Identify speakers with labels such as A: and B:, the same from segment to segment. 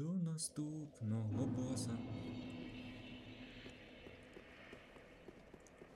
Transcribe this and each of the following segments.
A: До наступного боса.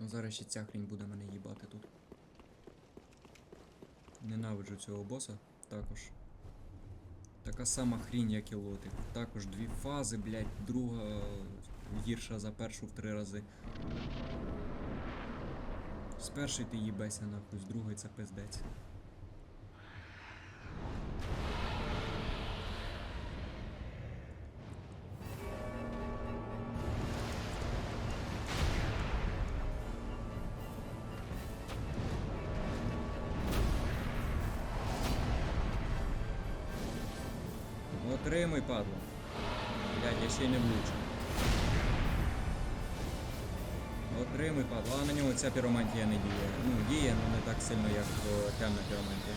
A: Ну зараз ще ця хрінь буде мене їбати тут. Ненавиджу цього боса також. Така сама хрінь, як і лотик. Також дві фази, блядь, друга гірша за першу в три рази. З першої ти їбешся нахуй, з другої це пиздець. Отримуй, падло. Блядь, я ще й не влучу. Отримуй, падло. А на нього ця піромантія не діє. Ну, діє, але не так сильно, як темна піромантія.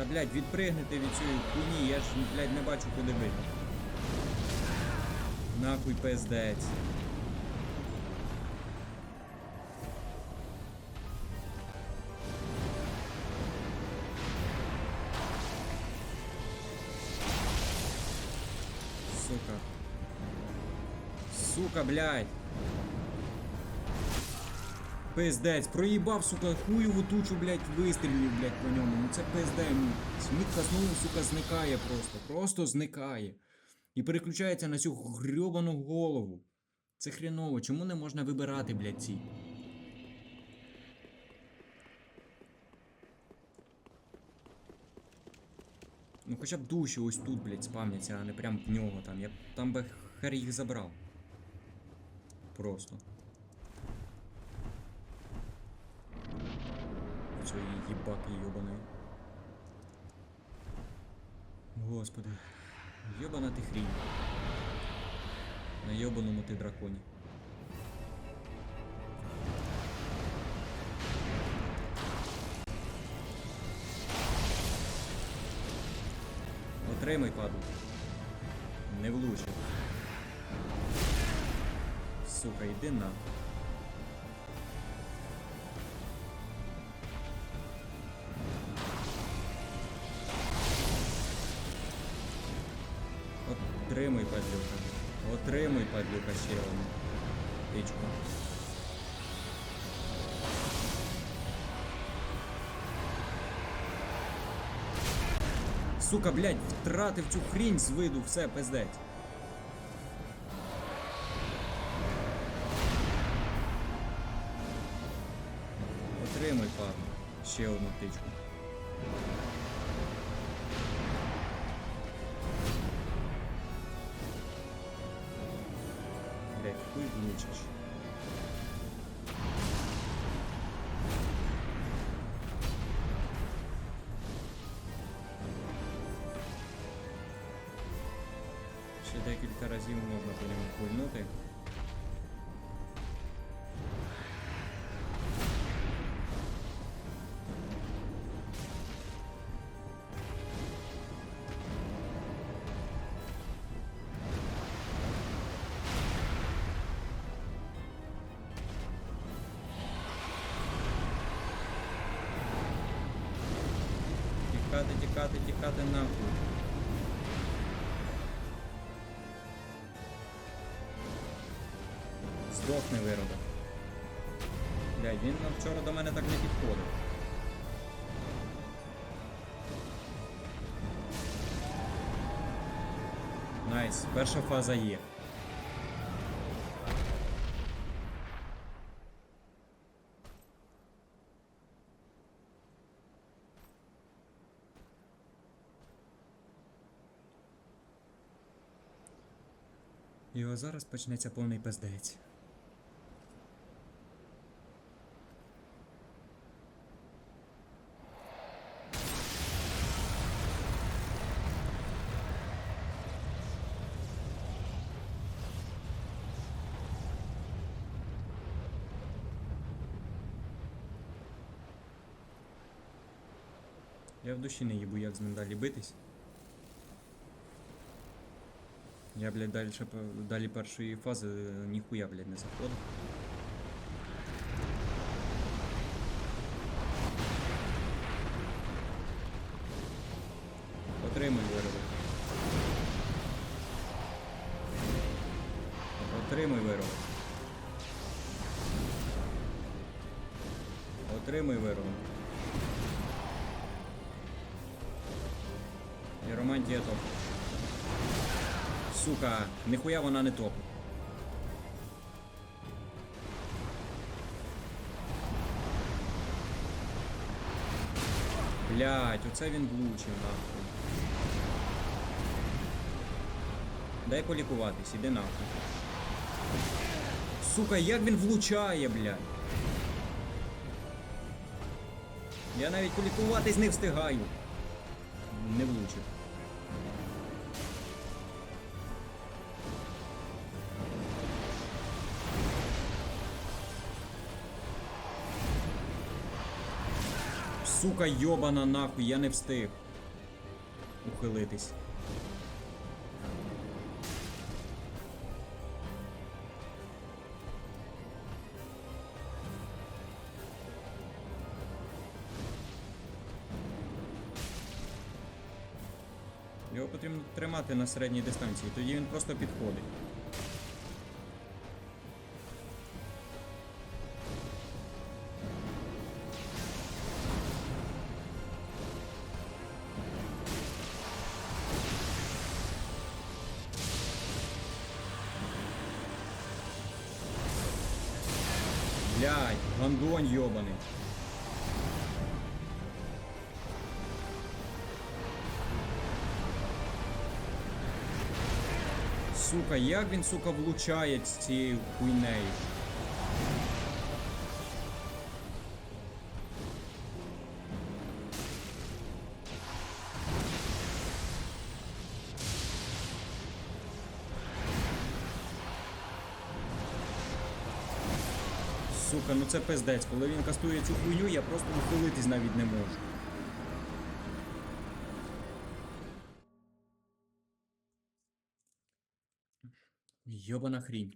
A: Та блядь, відпригнете від цієї хуйні, я ж, блядь, не бачу куди бити. Нахуй пиздець. Сука. Сука, блядь. Пиздець, проїбав, сука, хуєву тучу, блядь, вистрілів, блядь, по ньому. Ну це пизде, ну. Смітка знову, сука, зникає просто. Просто зникає. І переключається на цю грьобану голову. Це хреново, чому не можна вибирати, блядь, ці? Ну хоча б душі ось тут, блядь, спавняться, а не прям в нього там. Я б там би хер їх забрав. Просто. Цієї їбаки йобаної. Господи. Йобана ти хрінь. На йобаному ти драконі. Отримай паду. Не влучив. Сука, йди на. Отримай, падлюка. Отримай, падлюка, ще одну. Тичку. Сука, блядь, втратив цю хрінь з виду, все, пиздець. Отримай, падло. Ще одну тичку. Хуй. Ще декілька разів можна по ньому пульнути. Тікати, тікати, нахуй. Здохне виродок. Блядь, він вчора до мене так не підходив. Найс, перша фаза є. І ось зараз почнеться повний пиздець. Я в душі не їбу, як з ним далі битись. Я, блядь, далі, далі першої фази е, ніхуя, блядь, не заходив. Отримай вироби. Отримай вироби. Отримай вироби. Романтія топ. Сука, ніхуя вона не топ. Блять, оце він влучив нахуй. Дай полікуватись, іди нахуй. Сука, як він влучає, блядь. Я навіть полікуватись не встигаю. Не влучив. Сука, йобана нахуй, я не встиг. Ухилитись. Його потрібно тримати на середній дистанції, тоді він просто підходить. Блядь, гандонь йобаний. Сука, як він, сука, влучає з цією хуйнею. Це пиздець. Коли він кастує цю хуйню, я просто ухилитись навіть не можу. Йобана хрінь.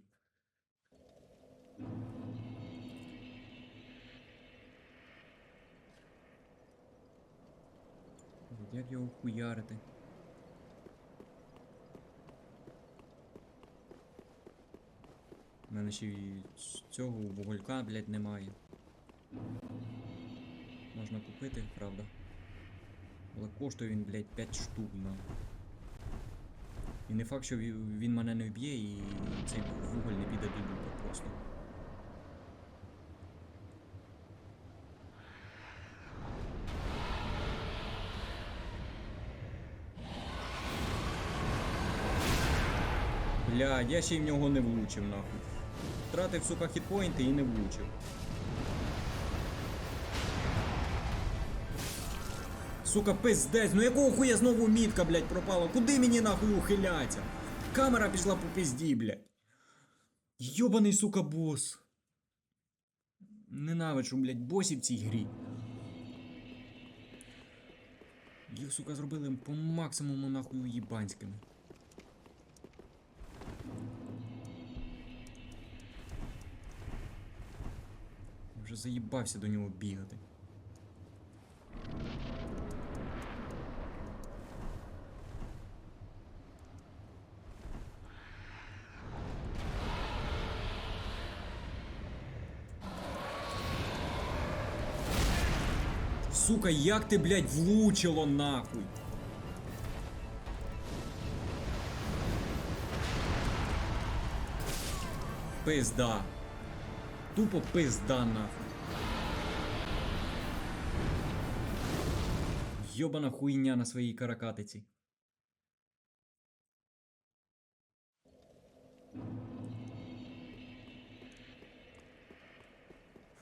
A: Як його хуярити? У мене ще й цього вуголька, блядь, немає. Можна купити, правда. Але коштує він, блядь, 5 штук на. І не факт, що він мене не вб'є і цей вуголь не піде до дуба просто. Бля, я ще й в нього не влучив нахуй. Втратив, сука, хітпоінти і не влучив. Сука, пиздець, ну якого хуя знову мітка, блядь, пропала? Куди мені нахуй ухиляться? Камера пішла по пизді, блядь. Йобаний, сука, бос. Ненавиджу, блядь, босів в цій грі. Їх, сука, зробили по максимуму нахуй уїбанськими. Вже заїбався до нього бігати. Сука, як ти, блядь, влучило нахуй? Пизда. Тупо пизда нахуй. Йобана хуйня на своїй каракатиці.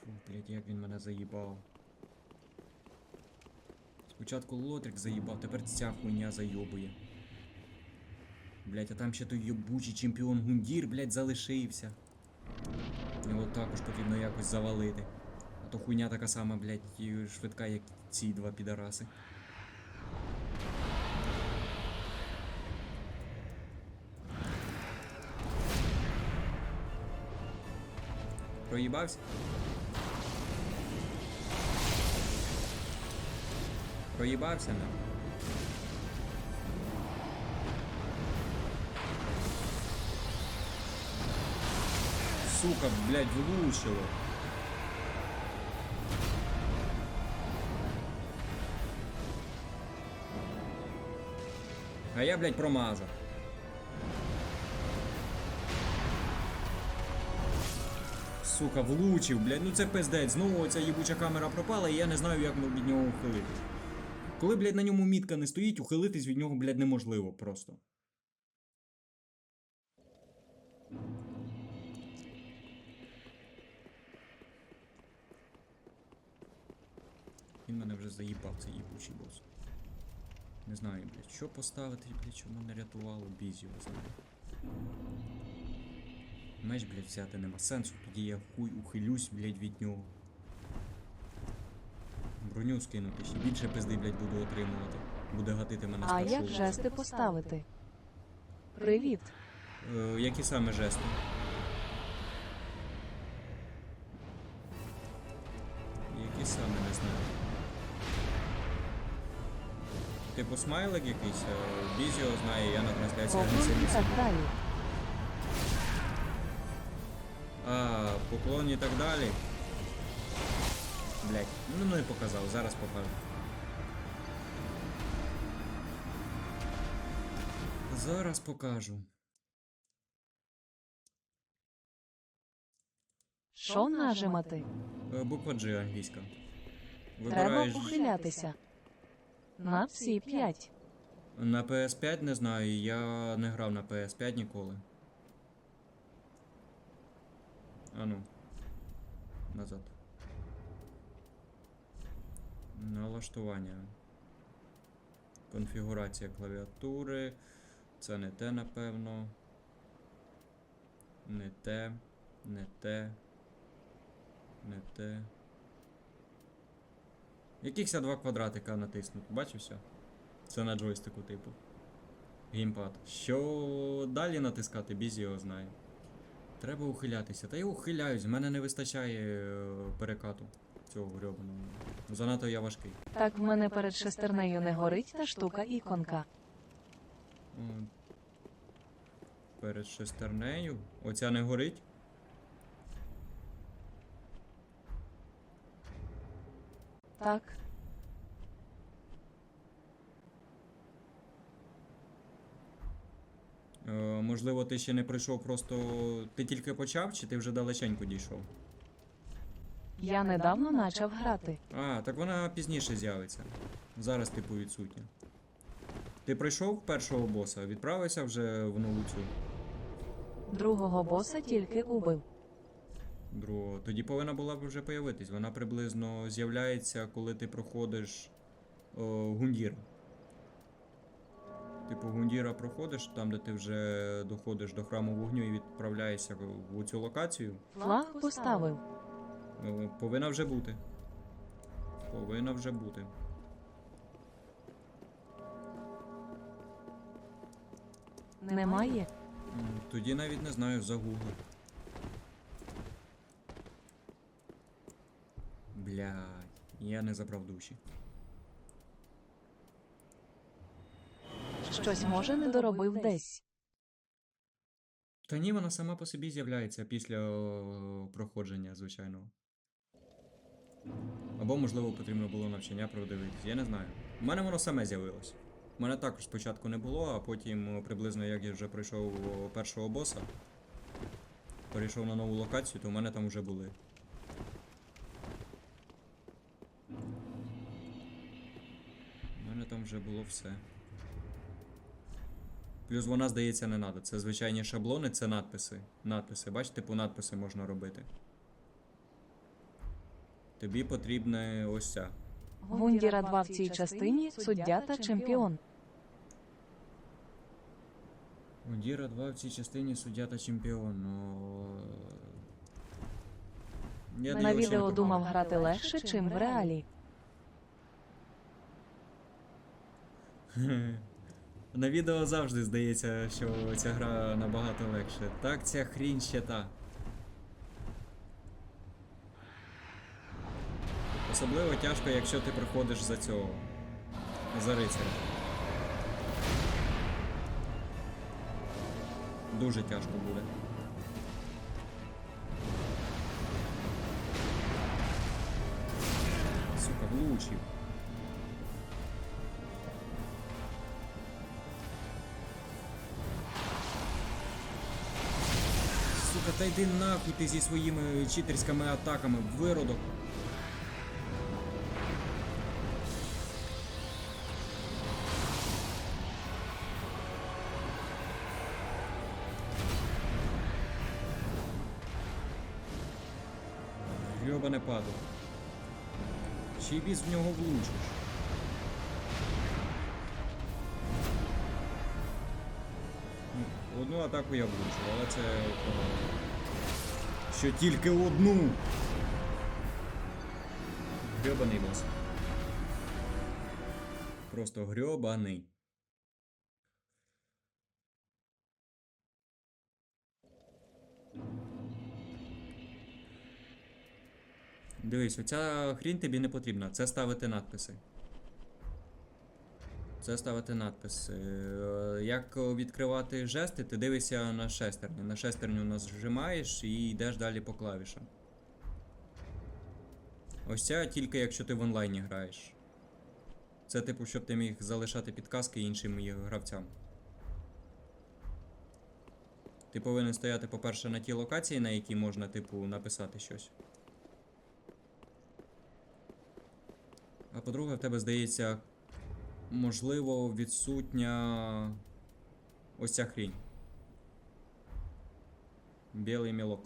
A: Фу, блядь, як він мене заїбав. Спочатку Лотрик заїбав, тепер ця хуйня зайобує. Блять, а там ще той йобучий чемпіон Гундір, блять, залишився. Його також потрібно якось завалити. А то хуйня така сама, блядь, швидка, як ці два підараси. Проїбався? Проїбався, не? Сука, блядь, влучило. А я, блядь, промазав. Сука, влучив, блядь, ну це пиздець. Знову ця їбуча камера пропала, і я не знаю, як від нього ухилитись. Коли, блядь, на ньому мітка не стоїть, ухилитись від нього, блядь, неможливо просто. Він мене вже заїбав, цей їбучий бос. Не знаю, блядь, що поставити, блядь, що мене рятувало, бізь його знає. Меч, блядь, взяти нема сенсу, тоді я хуй ухилюсь, блядь, від нього. Броню скинути, ще більше пизди, блядь, буду отримувати. Буде гатити мене з
B: А як жести поставити? Привіт.
A: Е, які саме жести? Які саме не знаю. Типу смайлик якийсь, е, Бізіо знає, я на трансляції не сильно
B: і так далі.
A: А, поклон і так далі. Блять, ну ну і показав, зараз покажу. Зараз покажу.
B: Що нажимати?
A: Е, Буква G англійська.
B: Треба
A: Вибираєш
B: ухилятися. На всі п'ять.
A: на PS5 не знаю, я не грав на PS5 ніколи. Ану. Назад. Налаштування. Конфігурація клавіатури. Це не те, напевно. Не те. Не те. Не те. Якихось два квадратика натиснути, бачився? Це на джойстику, типу. Геймпад. Що далі натискати, бізі його знає. Треба ухилятися. Та я ухиляюсь, в мене не вистачає е, перекату цього грьобаного. Занадто я важкий.
B: Так в мене перед шестернею не горить та штука іконка.
A: Перед шестернею. Оця не горить.
B: Так.
A: Е, можливо, ти ще не прийшов просто. Ти тільки почав, чи ти вже далеченько дійшов?
B: Я недавно почав грати.
A: А, так вона пізніше з'явиться. Зараз, типу, відсутня. Ти пройшов першого боса, відправився вже в нову цю
B: Другого боса тільки убив.
A: Другого. Тоді повинна була б вже появитись. Вона приблизно з'являється, коли ти проходиш о, Гундір. Типу, Гундіра проходиш, там, де ти вже доходиш до храму вогню і відправляєшся в- цю локацію.
B: Флаг поставив.
A: О, Повинна вже бути. Повинна вже бути.
B: Немає.
A: Тоді навіть не знаю, загугли. Блядь, я не забрав душі.
B: Щось може не доробив десь.
A: Та ні, вона сама по собі з'являється після о, проходження, звичайно. Або, можливо, потрібно було навчання продивитись, я не знаю. У мене воно саме з'явилось. У мене також спочатку не було, а потім, приблизно як я вже пройшов першого боса, перейшов на нову локацію, то в мене там вже були. Вже було все. Плюс вона, здається, не надо. Це звичайні шаблони, це надписи. Надписи, бачите, типу надписи можна робити. Тобі потрібна ось ця.
B: Гундіра 2 в цій частині суддя та чемпіон.
A: Мудіра 2 в цій частині суддя та чемпіон. Ну... Я
B: На відео думав грати легше, чим в реалі.
A: На відео завжди здається, що ця гра набагато легше. Так, ця хрінь ще та. Особливо тяжко, якщо ти приходиш за цього. За рицаря. Дуже тяжко буде. Сука, влучив. Та йди нахуй ти зі своїми читерськими атаками, виродок. Грьобане падло. Ще й біз в нього влучиш. Ну, Одну атаку я влучив, але це. Що тільки одну. Грьобаний бос. Просто грьобаний. Дивись, оця хрінь тобі не потрібна. Це ставити надписи. Це ставити надписи. Е, Як відкривати жести, ти дивишся на шестерню. На шестерню нажимаєш і йдеш далі по клавішам. Ось ця тільки якщо ти в онлайні граєш. Це типу, щоб ти міг залишати підказки іншим гравцям. Ти повинен стояти, по-перше, на тій локації, на якій можна, типу, написати щось. А по-друге, в тебе здається, можливо, відсутня ось ця хрінь. Білий мілок.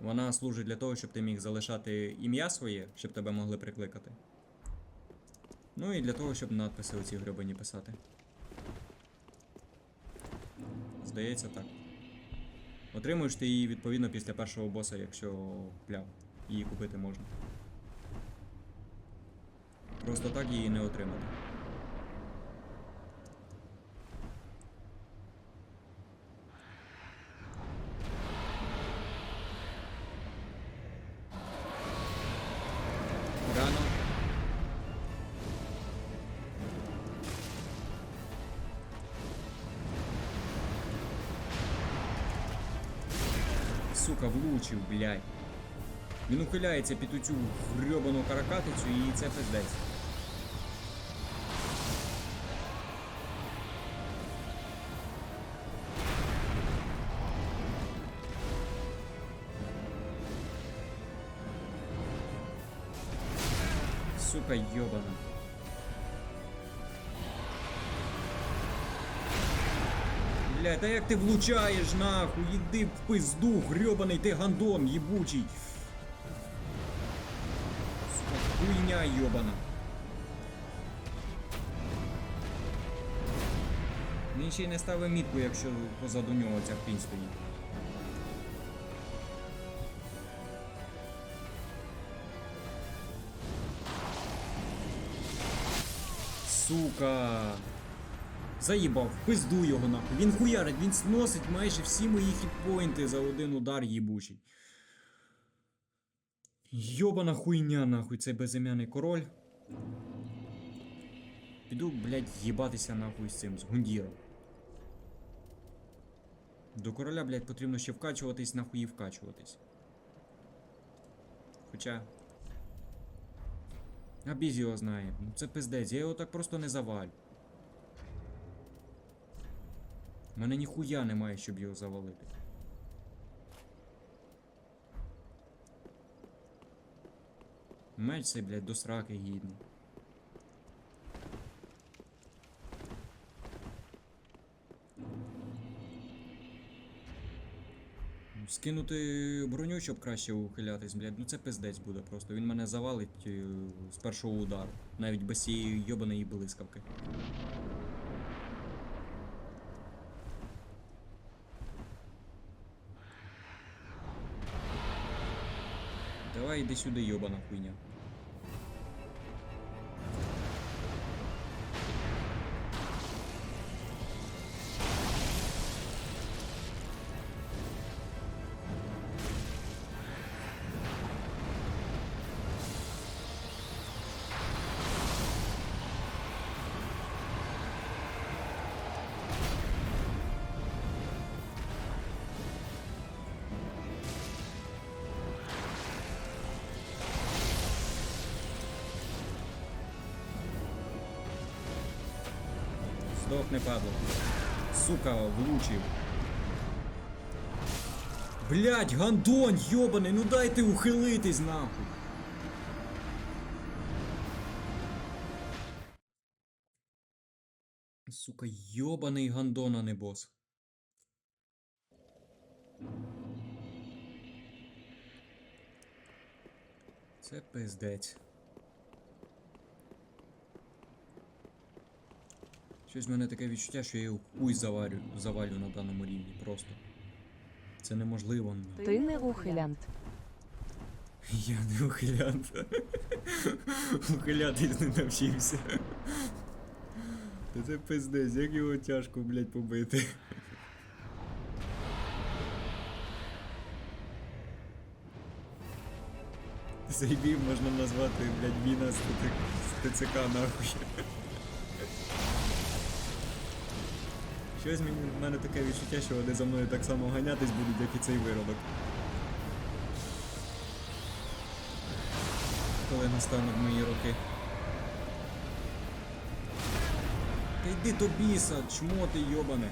A: Вона служить для того, щоб ти міг залишати ім'я своє, щоб тебе могли прикликати. Ну і для того, щоб надписи оці гребані писати. Здається, так. Отримуєш ти її відповідно після першого боса, якщо пляв. Її купити можна. Просто так її не отримати. Сука, влучив, блядь. Він ухиляється під цю грьобану каракатицю і це пиздець. Сука, ёбана. Бля, та як ти влучаєш нахуй? Іди в пизду, грьобаний ти гандон, їбучий. Сука, хуйня йобана. Він ще й не ставив мітку, якщо позаду нього ця хрінь стоїть. Сука. Заїбав, пизду його нахуй. Він хуярить, він сносить майже всі мої хітпоінти за один удар їбучий. Йобана хуйня нахуй, цей безім'яний король. Піду, блядь, їбатися нахуй з цим, з гундіром. До короля, блядь, потрібно ще вкачуватись, нахуй і вкачуватись. Хоча. А біз його знає. Це пиздець, я його так просто не завалю. Мене ніхуя немає, щоб його завалити. Меч цей, блядь, до сраки гідний. Скинути броню, щоб краще ухилятись, блядь, ну це пиздець буде просто. Він мене завалить е, з першого удару. Навіть без цієї йобаної блискавки. Давай іди сюди, йобана хуйня. Здохне, падло. Сука, влучив. Блять, гандон, йобаний, ну дайте ухилитись нахуй. Сука, йобаний гандон, а не бос. Це пиздець. Щось в мене таке відчуття, що я його хуй заварю, завалю на даному рівні просто. Це неможливо. ну.
B: Ти не ухилянт.
A: Я не ухилянт. Ухилятись не навчився. Та це пиздець, як його тяжко, блядь, побити. Цей бій можна назвати, блядь, війна з ТЦК нахуй. Щось мені в мене таке відчуття, що вони за мною так само ганятись будуть, як і цей виродок. Коли настануть мої роки. Та йди до біса, чмо ти йобане.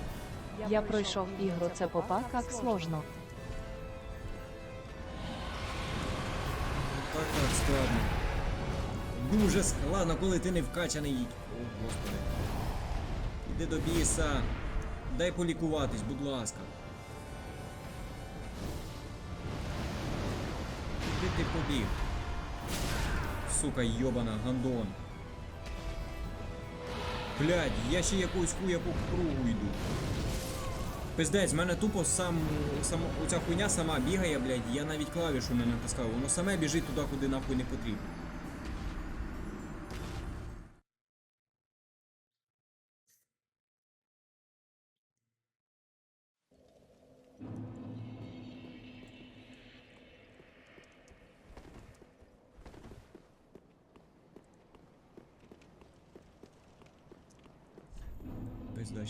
B: Я пройшов ігру це попа, як сложно.
A: Так так складно. Дуже складно, коли ти не вкачаний. О, господи. Іди до біса. Дай полікуватись, будь ласка. Куди ти побіг? Сука, йобана, гандон. Блядь, я ще якусь хуя по кругу йду. Пиздець, в мене тупо сам, сам оця хуйня сама бігає, блядь, я навіть клавішу не натискав, воно саме біжить туди, куди нахуй не потрібно.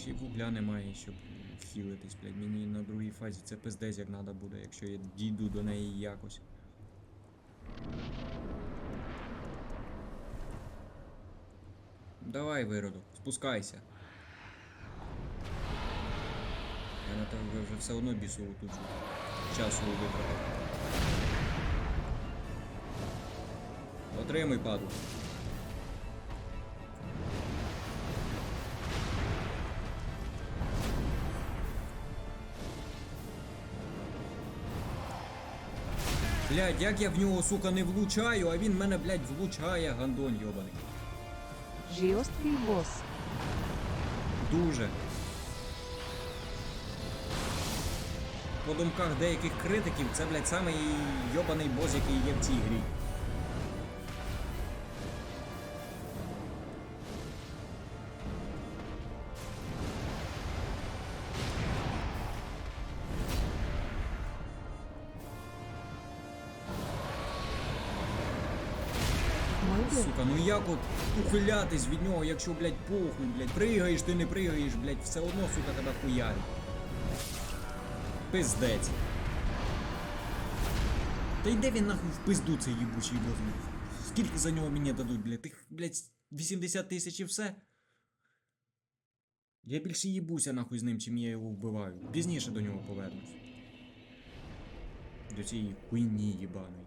A: Ще й вугля немає, щоб хілитись, блядь. Мені на другій фазі це пиздець як надо буде, якщо я дійду до неї якось. Давай, виродок, спускайся. Я на тебе вже все одно бісову тут часу вибрав. Отримуй, падло. Блядь, як я в нього, сука, не влучаю, а він мене, блядь, влучає, гандон йобаний.
B: Жорсткий бос.
A: Дуже. По думках деяких критиків, це, блядь, самий йобаний бос, який є в цій грі. Сука, ну як от ухилятись від нього, якщо, блядь, похуй, блядь, пригаєш, ти не пригаєш, блядь, все одно, сука, тебе хуярить. Пиздець. Та йде він нахуй в пизду цей їбучий возьме. Скільки за нього мені дадуть, блядь? Тих, блядь, 80 тисяч і все. Я більше їбуся нахуй з ним, чим я його вбиваю. Пізніше до нього повернусь. До цієї хуйні їбаної.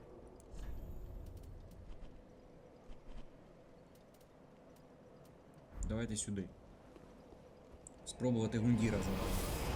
A: Давайте сюди. Спробувати гундіра завалити.